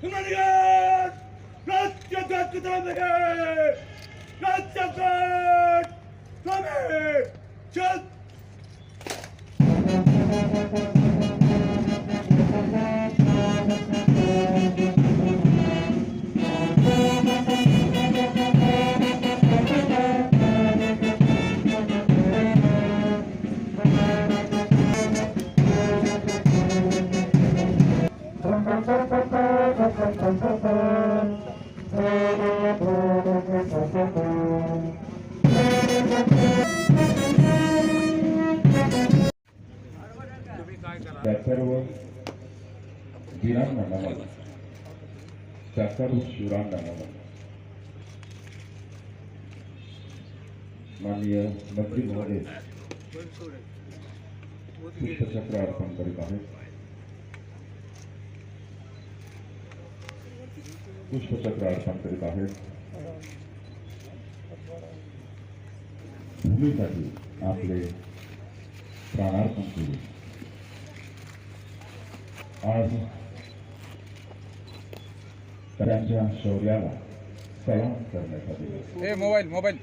Kullanıyor! Rasya takkı tamamlayın! Rasya takkı! Tamir! Çat! सर्व त्या सर्व नमन माननीय मंत्री महोदय पुष्पचक्र अर्पण करीत पुष्पचक्र अर्पण करीत भूमीसाठी आपले प्राणार्पण केले. आज त्यांच्या शौर्याला सलाम ए मोबाईल मोबाईल.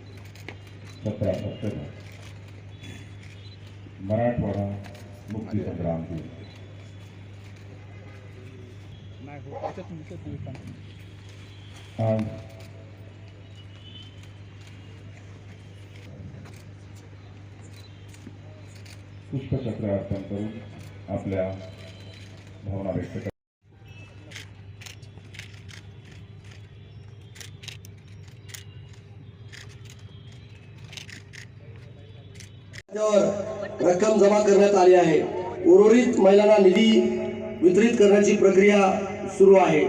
सतरा सप्टेंबर मराठवाडा मुक्ती संग्राम दिन हो. आज पुष्पचक्र अर्पण करून आपल्या भावना व्यक्त कर रक्कम जमा करण्यात आली आहे. उर्वरित महिलांना निधी वितरित करण्याची प्रक्रिया सुरू आहे.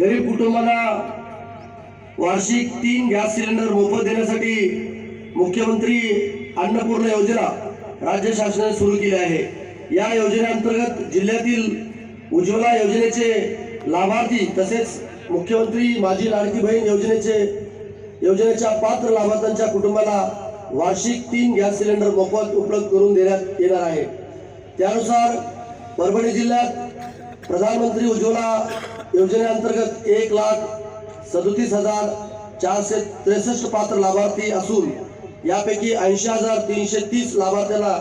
गरीब कुटुंबांना वार्षिक तीन गॅस सिलेंडर मोफत देण्यासाठी मुख्यमंत्री अन्नपूर्णा योजना राज्य शासनाने सुरू केले आहे. या योजनेअंतर्गत जिल्ह्यातील उज्ज्वला योजनेचे लाभार्थी तसेच मुख्यमंत्री माझी लाडकी बहीण योजनेचे योजनेच्या पात्र लाभार्थ्यांच्या कुटुंबाला वार्षिक तीन गॅस सिलेंडर मोफत उपलब्ध करून देण्यात येणार आहे. त्यानुसार परभणी जिल्ह्यात प्रधानमंत्री उज्ज्वला योजनेअंतर्गत एक लाख सदोतीस हजार चारशे त्रेसष्ट पात्र लाभार्थी असून यापैकी ऐंशी हजार तीनशे तीस लाभार्थ्यांना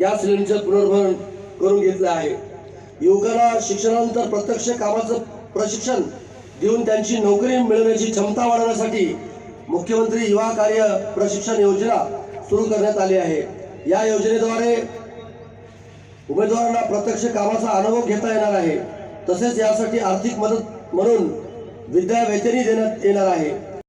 गॅस सिलेंडरचे पुनर्भरण करून घेतले आहे. युवकांना शिक्षणानंतर प्रत्यक्ष कामाचं प्रशिक्षण देऊन त्यांची नोकरी मिळवण्याची क्षमता वाढवण्यासाठी मुख्यमंत्री युवा कार्य प्रशिक्षण योजना सुरू करण्यात आली आहे. या योजनेद्वारे उमेदवारांना प्रत्यक्ष कामाचा अनुभव घेता येणार आहे. तसेच यासाठी आर्थिक मदत म्हणून विद्यावेतनही देण्यात येणार आहे.